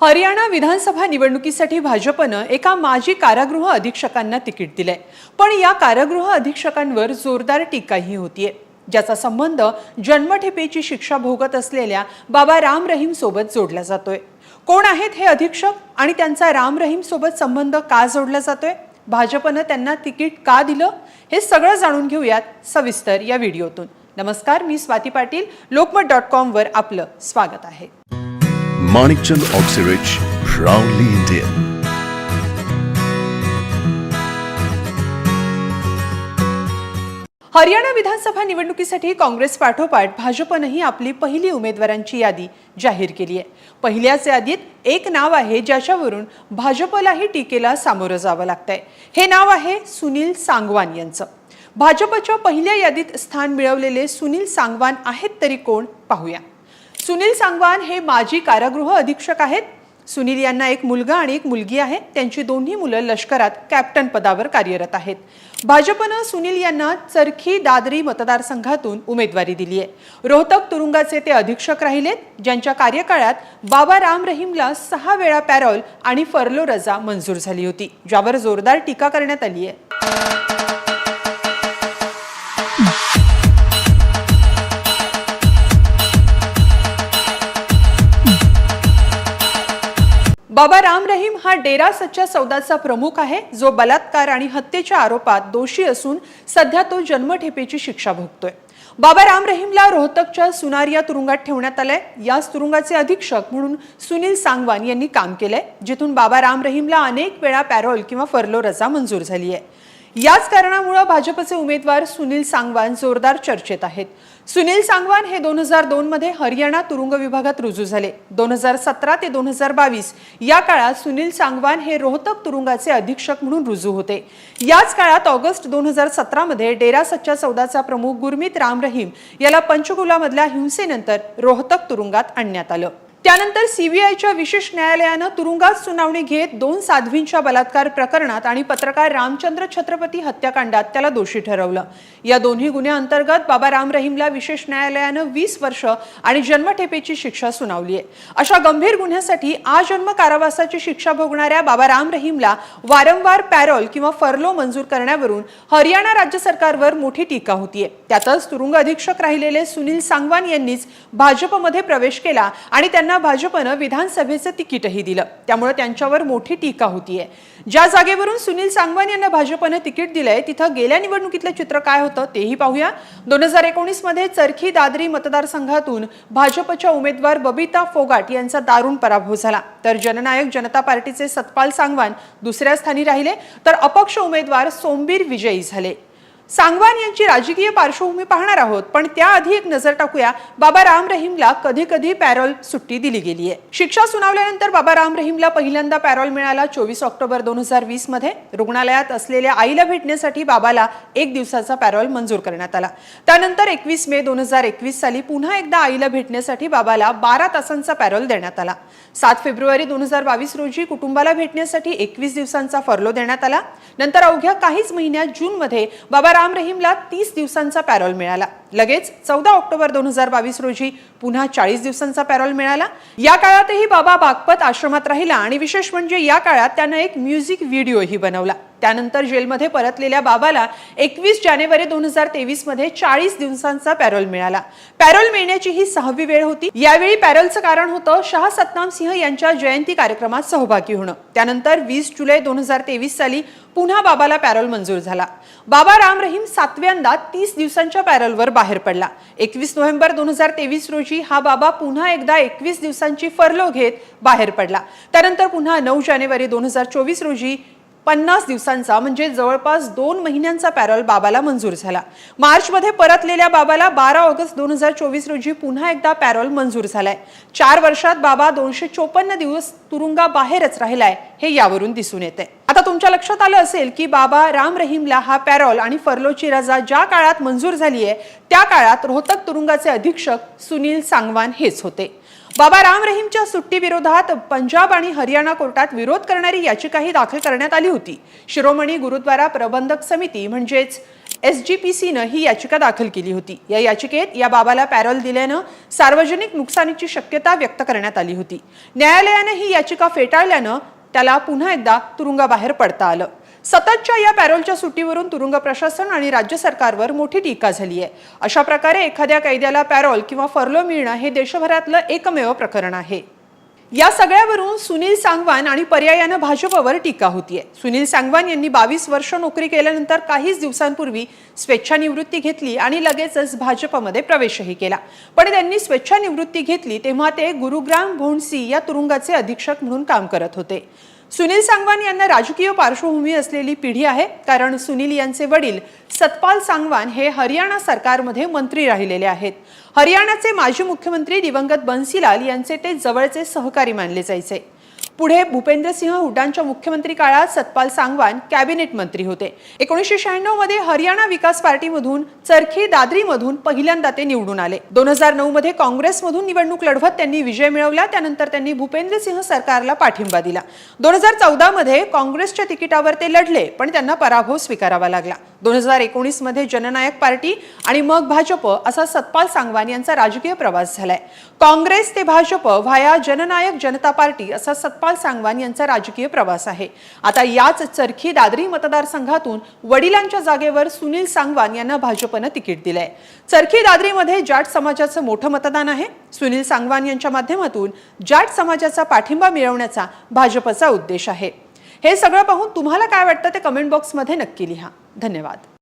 हरियाणा विधानसभा निवडणुकीसाठी भाजपनं एका माजी कारागृह अधीक्षकांना तिकीट दिलंय. पण या कारागृह अधीक्षकांवर जोरदार टीकाही होतीये. ज्याचा संबंध जन्मठेपेची शिक्षा भोगत असलेल्या बाबा राम रहीम सोबत जोडला जातोय. कोण आहेत हे अधीक्षक आणि त्यांचा राम रहीम सोबत संबंध का जोडला जातोय? भाजपनं त्यांना तिकीट का दिलं? हे सगळं जाणून घेऊयात सविस्तर या व्हिडिओतून. नमस्कार मी स्वाती पाटील. लोकमत डॉट कॉमवर आपलं स्वागत आहे. Manikchand Oxyrich, proudly Indian. Haryana विधानसभा निवडणुकीसाठी काँग्रेस पाठोपाठ भाजपनंही आपली पहिली उमेदवारांची यादी जाहीर केली आहे. पहिल्याच यादीत एक नाव आहे ज्याच्यावरून भाजपलाही टीकेला सामोरं जावं लागतंय. हे नाव आहे सुनील सांगवान यांचं. भाजपच्या पहिल्या यादीत स्थान मिळवलेले सुनील सांगवान आहेत तरी कोण? पाहूया. सुनील सांगवान हे माजी कारागृह अधीक्षक आहेत. सुनील यांना एक मुलगा आणि एक मुलगी आहे. त्यांची दोन्ही मुलं लष्करात कॅप्टन पदावर कार्यरत आहेत. भाजपनं सुनील यांना चरखी दादरी मतदारसंघातून उमेदवारी दिली आहे. रोहतक तुरुंगाचे ते अधीक्षक राहिलेत ज्यांच्या कार्यकाळात बाबा राम रहीमला सहा वेळा पॅरोल आणि फर्लो रजा मंजूर झाली होती ज्यावर जोरदार टीका करण्यात आली आहे. बाबा राम रहीम हा डेरा सच्चा सौदाचा प्रमुख आहे जो बलात्कार आणि हत्येच्या आरोपात दोषी असून सध्या तो जन्मठेपेची शिक्षा भोगतोय. बाबा राम रहीमला रोहतकच्या सुनारिया तुरुंगात ठेवण्यात आलंय. याच तुरुंगाचे अधीक्षक म्हणून सुनील सांगवान यांनी काम केलंय जिथून बाबा राम रहीमला अनेक वेळा पॅरोल किंवा फर्लो रजा मंजूर झाली आहे याच कारणामुळे भाजपचे उमेदवार सुनील सांगवान जोरदार चर्चेत आहेत. सुनील सांगवान हे दोन हजार दोन मध्ये हरियाणा तुरुंग विभागात रुजू झाले. दोन हजार सतरा ते दोन हजार बावीस या काळात सुनील सांगवान हे रोहतक तुरुंगाचे अधीक्षक म्हणून रुजू होते. याच काळात ऑगस्ट दोन हजार सतरामध्ये डेरा सच्चा सौदाचा प्रमुख गुरमीत राम रहीम याला पंचकुलामधल्या हिंसेनंतर रोहतक तुरुंगात आणण्यात आलं. त्यानंतर सीबीआयच्या विशेष न्यायालयानं तुरुंगात सुनावणी घेत दोन साध्वींच्या बलात्कार प्रकरणात आणि पत्रकार रामचंद्र छत्रपती हत्याकांडात त्याला दोषी ठरवलं. या दोन्ही गुन्ह्याअंतर्गत बाबा राम रहीमला विशेष न्यायालयानं वीस वर्ष आणि जन्मठेपेची शिक्षा सुनावली आहे. अशा गंभीर गुन्ह्यासाठी आजन्म कारावासाची शिक्षा भोगणाऱ्या बाबा राम रहीमला वारंवार पॅरोल किंवा फर्लो मंजूर करण्यावरून हरियाणा राज्य सरकारवर मोठी टीका होतीये. त्यातच तुरुंग अधीक्षक राहिलेले सुनील सांगवान यांनीच भाजपमध्ये प्रवेश केला आणि त्यांना भाजपनं विधानसभेचं तिकीटही दिलं. त्यामुळे त्यांच्यावर मोठी टीका होतीये. ज्या जागेवरून सुनील सांगवान यांना भाजपनं तिकीट दिलंय तिथं गेल्या निवडणुकीतलं चित्र काय होतं तेही पाहूया. दोन हजार एकोणीसमध्ये चरखी दादरी मतदारसंघातून भाजपच्या उमेदवार बबिता फोगाट यांचा दारुण पराभव झाला. तर जननायक जनता पार्टीचे सतपाल सांगवान दुसऱ्या स्थानी राहिले. तर अपक्ष उमेदवार सोमबीर विजयी झाले. सांगवान यांची राजकीय पार्श्वभूमी पाहणार आहोत पण त्याआधी एक नजर टाकूया. बाबा राम रहीमला कधी कधी पॅरोल सुट्टी दिली गेली आहे. शिक्षा सुनावल्यानंतर बाबा राम रहीमला पहिल्यांदा पॅरोल मिळाला चोवीस ऑक्टोबर दोन हजार वीसमध्ये. रुग्णालयात असलेल्या आईला भेटण्यासाठी बाबाला एक दिवसाचा पॅरोल मंजूर करण्यात आला. त्यानंतर एकवीस मे दोन हजार एकवीस साली पुन्हा एकदा आईला भेटण्यासाठी बाबाला बारा तासांचा पॅरोल देण्यात आला. सात फेब्रुवारी दोन हजार बावीस रोजी कुटुंबाला भेटण्यासाठी एकवीस दिवसांचा फर्लो देण्यात आला. नंतर अवघ्या काहीच महिन्यात जूनमध्ये बाबा राम रहीमला तीस दिवसांचा पॅरोल मिळाला. लगेच चौदा ऑक्टोबर दोन हजार बावीस रोजी पुन्हा चाळीस दिवसांचा पॅरोल मिळाला. या काळातही बाबा बागपत आश्रमात राहिला आणि विशेष म्हणजे या काळात त्यानं एक म्युझिक व्हिडिओही बनवला. त्यानंतर जेलमध्ये परतलेल्या बाबाला एकवीस जानेवारी दोन हजार तेवीसमध्ये चाळीस दिवसांचा पॅरोल मिळाला. पॅरोल मिळण्याची ही सहावी वेळ होती. यावेळी पॅरोलचं कारण होतं शाह सतनाम सिंह यांच्या जयंती कार्यक्रमात सहभागी होणं. त्यानंतर वीस जुलै दोन हजार तेवीस साली पुन्हा बाबाला पॅरोल मंजूर झाला. बाबा राम रहीम सातव्यांदा तीस दिवसांच्या पॅरोलवर बाहेर पडला. एकवीस नोव्हेंबर दोन हजार तेवीस रोजी हा बाबा पुन्हा एकदा एकवीस दिवसांची फरलो घेत बाहेर पडला. त्यानंतर पुन्हा नऊ जानेवारी दोन हजार चोवीस रोजी पन्नास दिवसांचा म्हणजे जवळपास दोन महिन्यांचा पॅरोल बाबाला मंजूर झाला. मार्चमध्ये परतलेल्या बाबाला बारा ऑगस्ट दोन हजार चोवीस रोजी पुन्हा एकदा पॅरोल मंजूर झालाय. चार वर्षात बाबा दोनशे चोपन्न दिवस तुरुंगा बाहेरच राहिलाय हे यावरून दिसून येते आता तुमच्या लक्षात आलं असेल की बाबा राम रहीमला हा पॅरोल आणि फर्लोची रजा ज्या काळात मंजूर झाली आहे त्या काळात रोहतक तुरुंगाचे अधीक्षक सुनील सांगवान हेच होते. बाबा राम रहीमच्या सुट्टीविरोधात पंजाब आणि हरियाणा कोर्टात विरोध करणारी याचिकाही दाखल करण्यात आली होती. शिरोमणी गुरुद्वारा प्रबंधक समिती म्हणजेच एस जी पी सीनं ही याचिका दाखल केली होती. या याचिकेत या बाबाला पॅरोल दिल्यानं सार्वजनिक नुकसानीची शक्यता व्यक्त करण्यात आली होती. न्यायालयानं ही याचिका फेटाळल्यानं त्याला पुन्हा एकदा तुरुंगाबाहेर पडता आलं. सततच्या या पॅरोलच्या सुट्टीवरून तुरुंग प्रशासन आणि राज्य सरकारवर मोठी टीका झाली आहे. अशा प्रकारे एखाद्या कैद्याला पॅरोल किंवा फर्लो मिळणं हे देशभरातलं एकमेव प्रकरण आहे. या सगळ्यावरून सुनील सांगवान आणि पर्यायानं भाजपवर टीका होतीये. सुनील सांगवान यांनी बावीस वर्ष नोकरी केल्यानंतर काहीच दिवसांपूर्वी स्वेच्छानिवृत्ती घेतली आणि लगेचच भाजपमध्ये प्रवेशही केला. पण त्यांनी स्वेच्छानिवृत्ती घेतली तेव्हा ते गुरुग्राम भोंडसी या तुरुंगाचे अधीक्षक म्हणून काम करत होते. सुनील सांगवान यांना राजकीय पार्श्वभूमी असलेली पिढी आहे कारण सुनील यांचे वडील सतपाल सांगवान हे हरियाणा सरकारमध्ये मंत्री राहिलेले आहेत. हरियाणाचे माजी मुख्यमंत्री दिवंगत बन्सीलाल यांचे ते जवळचे सहकारी मानले जायचे. पुढे भूपेंद्रसिंह हुड्डांच्या मुख्यमंत्री काळात सतपाल सांगवान कॅबिनेट मंत्री होते. एकोणीसशे शहाण्णवमध्ये हरियाणा विकास पार्टीमधून चरखी दादरीमधून पहिल्यांदा ते निवडून आले. दोन हजार नऊ मध्ये काँग्रेसमधून निवडणूक लढवत त्यांनी विजय मिळवला त्यानंतर त्यांनी भूपेंद्रसिंह सरकारला पाठिंबा दिला. दोन हजार चौदा मध्ये काँग्रेसच्या तिकिटावर ते लढले पण त्यांना पराभव स्वीकारावा लागला. दोन हजार एकोणीसमध्ये जननायक पार्टी आणि मग भाजप असा सतपाल सांगवान यांचा राजकीय प्रवास झालाय. काँग्रेस ते भाजप व्हाया जननायक जनता पार्टी असा सतपाल सांगवान यांचा राजकीय प्रवास आहे. आता याच चरखी दादरी मतदारसंघातून वडिलांच्या जागेवर सुनील सांगवान यांना भाजपनं तिकीट दिलंय. चरखी दादरीमध्ये जाट समाजाचं मोठं मतदान आहे. सुनील सांगवान यांच्या माध्यमातून जाट समाजाचा पाठिंबा मिळवण्याचा भाजपचा उद्देश आहे. हे सगळं पाहून तुम्हाला काय वाटतं ते कमेंट बॉक्समध्ये नक्की लिहा. धन्यवाद.